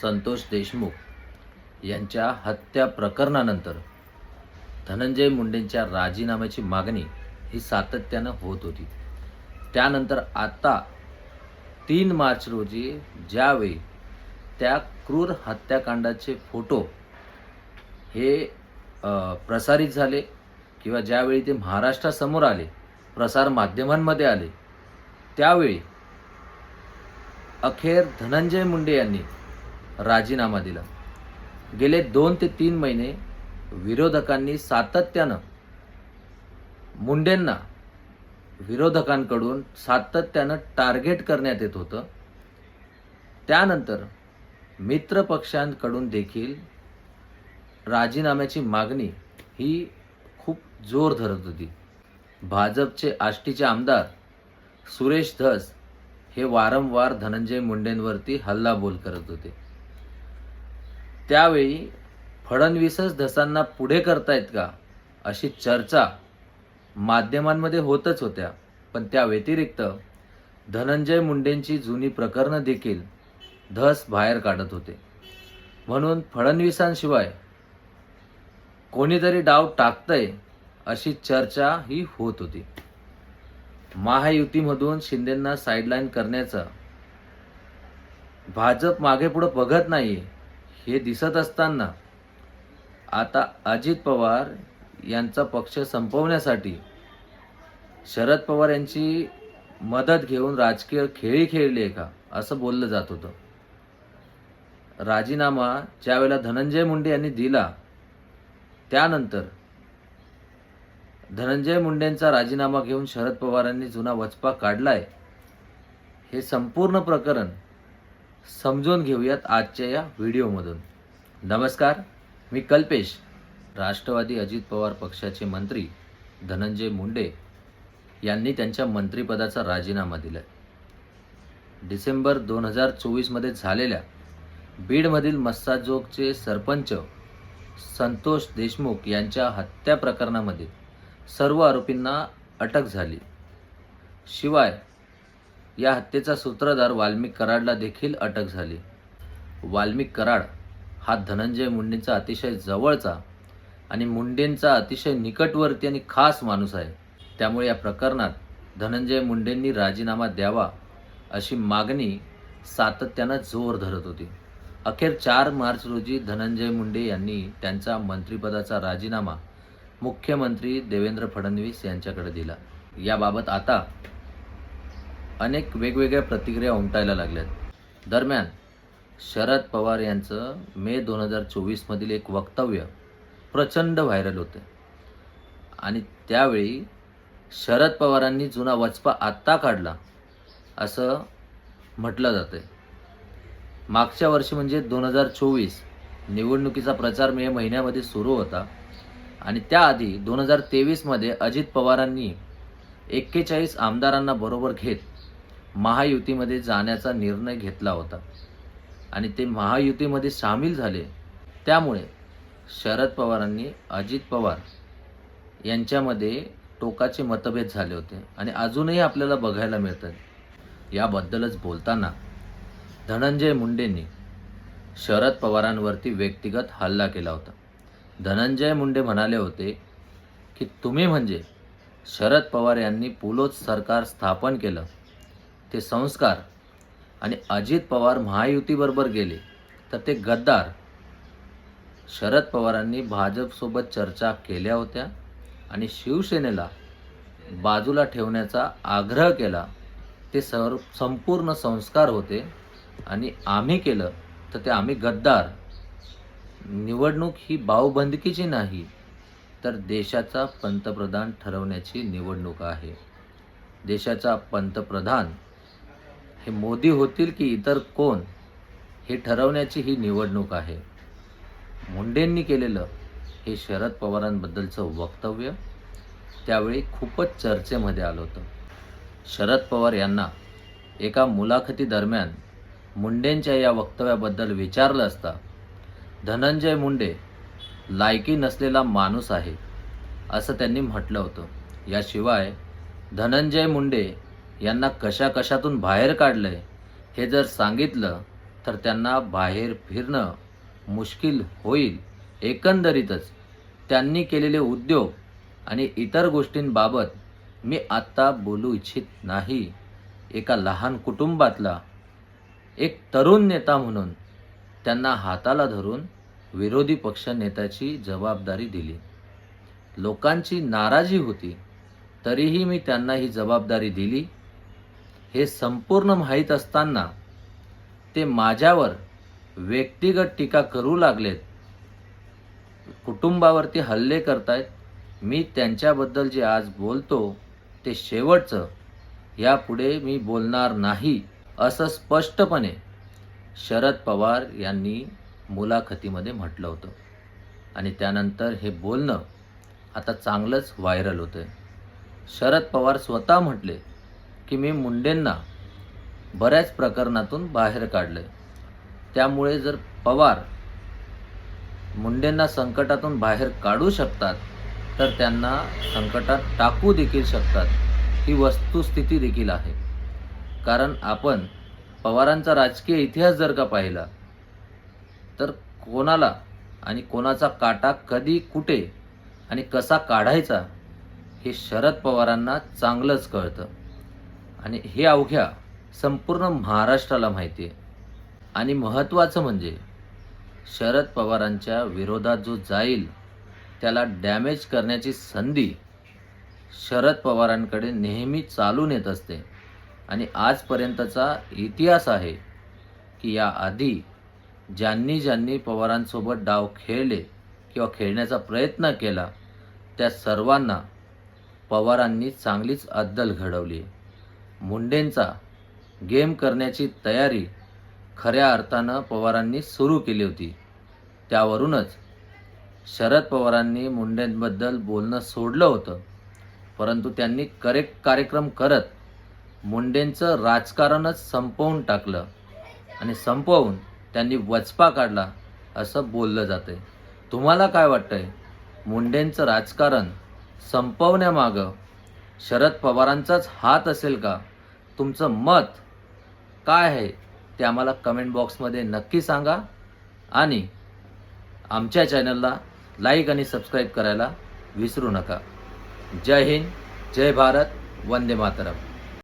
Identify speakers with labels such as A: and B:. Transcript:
A: संतोष देशमुख यांच्या हत्या प्रकरणानंतर धनंजय मुंडेंच्या राजीनाम्याची मागणी ही सातत्यानं होत होती. त्यानंतर आता तीन मार्च रोजी ज्यावेळी त्या क्रूर हत्याकांडाचे फोटो हे प्रसारित झाले किंवा ज्यावेळी ते महाराष्ट्रासमोर आले प्रसार माध्यमांमध्ये आले त्यावेळी अखेर धनंजय मुंडे यांनी राजीनामा दिला. गेले दोन ते तीन महिने विरोधकांनी सातत्यानं मुंडेंना विरोधकांकडून सातत्यानं टार्गेट करण्यात येत होतं. त्यानंतर मित्रपक्षांकडून देखील राजीनाम्याची मागणी ही खूप जोर धरत होती. भाजपचे आष्टीचे आमदार सुरेश धस हे वारंवार धनंजय मुंडेंवरती हल्लाबोल करत होते. त्यावेळी फडणवीसच धसांना पुढे करतायत का अशी चर्चा माध्यमांमध्ये होतच होत्या. पण त्या व्यतिरिक्त धनंजय मुंडेंची जुनी प्रकरणं देखील धस बाहेर काढत होते. म्हणून फडणवीसांशिवाय कोणीतरी डाव टाकतंय अशी चर्चा ही होत होती. महायुतीमधून शिंदेंना साईडलाईन करण्याचं भाजप मागे पुढं बघत नाहीये. हे दिसत असताना आता अजित पवार यांचा पक्ष संपवण्यासाठी शरद पवार यांची मदत घेऊन राजकीय खेळी खेळली आहे का? असं बोललं जात होतं. राजीनामा ज्यावेळेला धनंजय मुंडे यांनी दिला त्यानंतर धनंजय मुंडेंचा राजीनामा घेऊन शरद पवारांनी जुना वचपा काढलाय हे संपूर्ण प्रकरण समजून घेऊयात आजच्या या व्हिडिओमधून. नमस्कार मी कल्पेश राष्ट्रवादी अजित पवार पक्षाचे मंत्री धनंजय मुंडे यांनी त्यांच्या मंत्रिपदाचा राजीनामा दिला डिसेंबर दोन हजार चोवीसमध्ये झालेल्या बीडमधील मस्साजोगचे सरपंच संतोष देशमुख यांच्या हत्या प्रकरणामध्ये सर्व आरोपींना अटक झाली. शिवाय या हत्येचा सूत्रधार वाल्मिक कराडला देखील अटक झाली. वाल्मिक कराड हा धनंजय मुंडेंचा अतिशय जवळचा आणि मुंडेंचा अतिशय निकटवर्ती आणि खास माणूस आहे. त्यामुळे या प्रकरणात धनंजय मुंडेंनी राजीनामा द्यावा अशी मागणी सातत्यानं जोर धरत होती. अखेर चार मार्च रोजी धनंजय मुंडे यांनी त्यांचा मंत्रिपदाचा राजीनामा मुख्यमंत्री देवेंद्र फडणवीस यांच्याकडे दिला. याबाबत आता अनेक वेगवेगळ्या प्रतिक्रिया उमटायला लागल्यात. दरम्यान शरद पवार यांचं मे दोन हजार चोवीसमधील एक वक्तव्य प्रचंड व्हायरल होते. आणि त्यावेळी शरद पवारांनी जुना वचपा आत्ता काढला असं म्हटलं जातंय. मागच्या वर्षी म्हणजे दोन हजार चोवीस निवडणुकीचा प्रचार मे महिन्यामध्ये सुरू होता. आणि त्याआधी दोन हजार तेवीसमध्ये अजित पवारांनी एक्केचाळीस आमदारांना बरोबर घेत महायुतीमध्ये जाण्याचा निर्णय घेतला होता. आणि ते महायुतीमध्ये सामील झाले. त्यामुळे शरद पवारांनी अजित पवार यांच्यामध्ये टोकाचे मतभेद झाले होते. आणि अजूनही आपल्याला बघायला मिळतात याबद्दलच बोलताना धनंजय मुंडेंनी शरद पवारांवरती व्यक्तिगत हल्ला केला होता. धनंजय मुंडे म्हणाले होते की तुम्ही म्हणजे शरद पवार यांनी पुलोच सरकार स्थापन केलं. ते संस्कार आणि अजित पवार महायुतीबरोबर गेले तर ते गद्दार शरद पवारांनी भाजपसोबत चर्चा केल्या होत्या आणि शिवसेनेला बाजूला ठेवण्याचा आग्रह केला. ते सर संपूर्ण संस्कार होते आणि आम्ही केलं तर ते आम्ही गद्दार. निवडणूक ही भाऊबंदकीची नाही तर देशाचा पंतप्रधान ठरवण्याची निवडणूक आहे. देशाचा पंतप्रधान हे मोदी होतील की इतर कोण हे ठरवण्याची ही निवडणूक आहे. मुंडेंनी केलेलं हे शरद पवारांबद्दलचं वक्तव्य त्यावेळी खूपच चर्चेमध्ये आलं होतं. शरद पवार यांना एका मुलाखतीदरम्यान मुंडेंच्या या वक्तव्याबद्दल विचारलं असता धनंजय मुंडे लायकी नसलेला माणूस आहे असं त्यांनी म्हटलं होतं. याशिवाय धनंजय मुंडे यांना कशा कशातून बाहेर काढलंय हे जर सांगितलं तर त्यांना बाहेर फिरणं मुश्किल होईल एकंदरीतच. त्यांनी केलेले उद्योग आणि इतर गोष्टींबाबत मी आत्ता बोलू इच्छित नाही. एका लहान कुटुंबातला एक तरुण नेता म्हणून त्यांना हाताला धरून विरोधी पक्ष नेत्याची जबाबदारी दिली. लोकांची नाराजी होती तरीही मी त्यांना ही जबाबदारी दिली. हे संपूर्ण माहीत असताना ते माझ्यावर व्यक्तिगत टीका करू लागलेत. कुटुंबावरती हल्ले करतायत. मी त्यांच्याबद्दल जे आज बोलतो ते शेवटचं. यापुढे मी बोलणार नाही असं स्पष्टपणे शरद पवार यांनी मुलाखतीमध्ये म्हटलं होतं. आणि त्यानंतर हे बोलणं आता चांगलंच व्हायरल होतं आहे शरद पवार स्वतः म्हटले की मी मुंडेंना बऱ्याच प्रकरणातून बाहेर काढलं त्यामुळे जर पवार मुंडेंना संकटातून बाहेर काढू शकतात तर त्यांना संकटात टाकू देखील शकतात ही वस्तुस्थिती देखील आहे. कारण आपण पवारांचा राजकीय इतिहास जर का पाहिला तर कोणाला आणि कोणाचा काटा कधी कुठे आणि कसा काढायचा हे शरद पवारांना चांगलंच कळतं. आणि हे अवघ्या संपूर्ण महाराष्ट्राला माहिती आहे. आणि महत्त्वाचं म्हणजे शरद पवारांच्या विरोधात जो जाईल त्याला डॅमेज करण्याची संधी शरद पवारांकडे नेहमी चालून येत असते. आणि आजपर्यंतचा इतिहास आहे की या आधी ज्यांनी ज्यांनी पवारांसोबत डाव खेळले किंवा खेळण्याचा प्रयत्न केला त्या सर्वांना पवारांनी चांगलीच अद्दल घडवली मुंडेंचा गेम करण्याची तयारी खऱ्या अर्थानं पवारांनी सुरू केली होती. त्यावरूनच शरद पवारांनी मुंडेंबद्दल बोलणं सोडलं होतं. परंतु त्यांनी करेक्ट कार्यक्रम करत मुंडेंचं राजकारणच संपवून टाकलं आणि संपवून त्यांनी वचपा काढला असं बोललं जातं आहे तुम्हाला काय वाटतंय? मुंडेंचं राजकारण संपवण्यामागं शरद पवारांचाच हात असेल का? तुमचं मत काय आहे ते आम्हाला कमेंट बॉक्समध्ये नक्की सांगा. आणि आमच्या चॅनलला लाईक आणि सबस्क्राईब करायला विसरू नका. जय हिंद जय भारत वंदे मातरम.